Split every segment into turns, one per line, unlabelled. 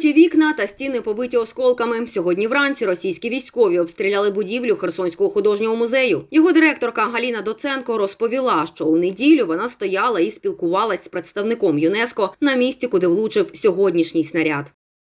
Вибиті вікна та стіни побиті осколками. Сьогодні вранці російські військові обстріляли будівлю Херсонського художнього музею. Його директорка Галіна Доценко розповіла, що у неділю вона стояла і спілкувалась з представником ЮНЕСКо на місці, куди влучив сьогоднішній снаряд.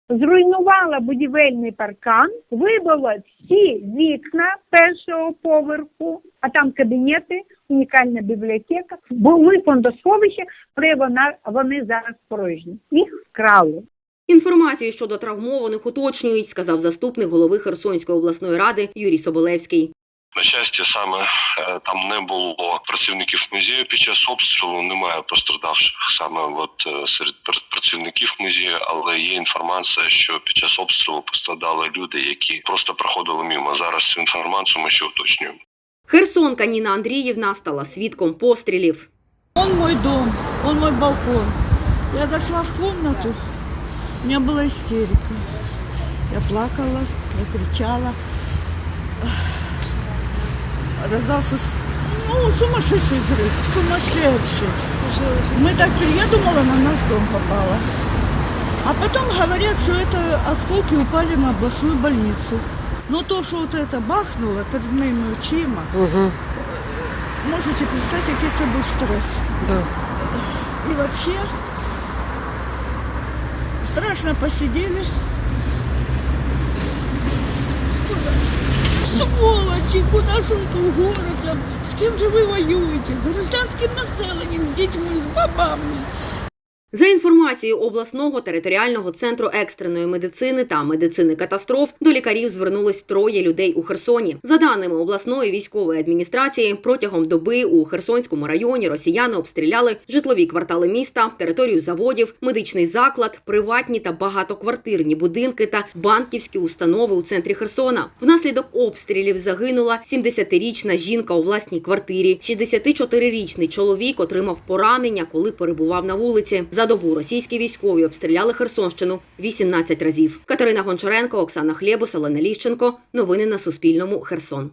зруйнувала будівельний паркан, вибила всі вікна першого поверху, а там кабінети, унікальна бібліотека. Були фондосховища, але вона вони зараз порожні. Їх вкрали.
Інформацію щодо травмованих уточнюють, сказав заступник голови Херсонської обласної ради Юрій Соболевський.
На щастя, саме е, там не було працівників музею під час обстрілу. Немає пострадавших саме от е, серед працівників музею, але є інформація, що під час обстрілу пострадали люди, які просто проходили мимо. Зараз цю інформацію ми ще уточнюємо.
Херсонка Ніна Андріївна стала свідком пострілів.
Он мой дом, он мой балкон. Я зашла в комнату, у меня была истерика. Я плакала, я кричала. Раздался ну, сумасшедший взрыв, сумасшедший. Мы так, я думала, на наш дом попало. А потом говорят, что это осколки упали на областную больницу. Но то, что вот это бахнуло перед моими очима, можете представить, який це був стрес. И вообще страшно посидели. Сволочі, куди ж у городом? З ким же вы воюете? З гражданським населенням, з дітьми, з бабами.
За інформацією обласного територіального центру екстреної медицини та медицини катастроф, до лікарів звернулись троє людей у Херсоні. За даними обласної військової адміністрації, протягом доби у Херсонському районі росіяни обстріляли житлові квартали міста, територію заводів, медичний заклад, приватні та багатоквартирні будинки та банківські установи у центрі Херсона. Внаслідок обстрілів загинула 70-річна жінка у власній квартирі. 64-річний чоловік отримав поранення, коли перебував на вулиці. За добу російські військові обстріляли Херсонщину 18 разів. Катерина Гончаренко, Оксана Хлєбус, Олена Ліщенко. Новини на Суспільному. Херсон.